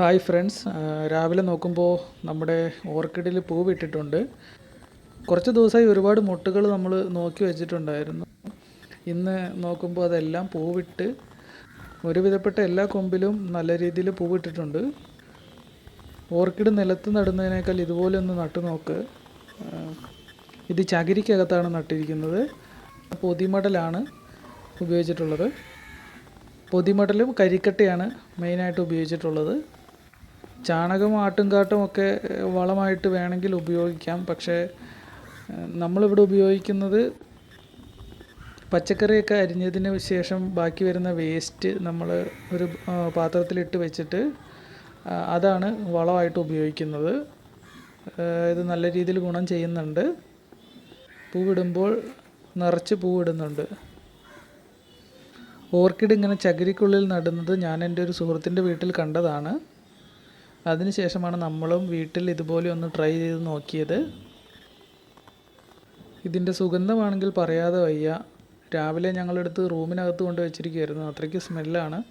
Hi friends. രാവിലെ നോക്കുമ്പോൾ നമ്മുടെ ഓർക്കിഡിൽ പൂവിട്ടിട്ടുണ്ട് കുറച്ച് ദിവസമായി ഒരുപാട് മുട്ടുകൾ നമ്മൾ നോക്കി വെച്ചിട്ടുണ്ടായിരുന്നു. ഇന്ന് നോക്കുമ്പോൾ അതെല്ലാം പൂവിട്ട് ഒരുവിധപ്പെട്ട എല്ലാ കൊമ്പിലും നല്ല രീതിയിൽ പൂവിട്ടിട്ടുണ്ട് ഓർക്കിഡ് നിലത്ത് നടുന്നതിനേക്കാൾ ഇതുപോലെ ഒന്ന് നട്ടു നോക്ക്. ഇത് ചകിരിക്കകത്താണ് നട്ടിരിക്കുന്നത്. പൊതിമടലാണ് ഉപയോഗിച്ചിട്ടുള്ളത്. പൊതിമടലും കരിക്കട്ടയാണ് മെയിനായിട്ട് ഉപയോഗിച്ചിട്ടുള്ളത്. ചാണകം ആട്ടുംകാട്ടും ഒക്കെ ഏഹ്, വളമായിട്ട് വേണമെങ്കിൽ ഉപയോഗിക്കാം. പക്ഷേ നമ്മളിവിടെ ഉപയോഗിക്കുന്നത് പച്ചക്കറിയൊക്കെ അരിഞ്ഞതിന് ശേഷം ബാക്കി വരുന്ന വേസ്റ്റ് നമ്മൾ ഒരു പാത്രത്തിലിട്ട് വെച്ചിട്ട് അതാണ് വളമായിട്ട് ഉപയോഗിക്കുന്നത്. ഇത് നല്ല രീതിയിൽ ഗുണം ചെയ്യുന്നുണ്ട്. പൂവിടുമ്പോൾ നിറച്ച് പൂവിടുന്നുണ്ട്. ഓർക്കിഡ് ഇങ്ങനെ ചകിരിക്കുള്ളിൽ നടുന്നത് ഞാൻ എന്റെ ഒരു സുഹൃത്തിന്റെ വീട്ടിൽ കണ്ടതാണ്. അതിനുശേഷമാണ് നമ്മളും വീട്ടിൽ ഇതുപോലെ ഒന്ന് ട്രൈ ചെയ്ത് നോക്കിയത്. ഇതിന്റെ സുഗന്ധമാണെങ്കിൽ പറയാതെ വയ്യ. രാവിലെ ഞങ്ങളെടുത്ത് റൂമിനകത്ത് കൊണ്ട് വെച്ചിരിക്കുകയായിരുന്നു അത്രയ്ക്ക് സ്മെല്ലാണ്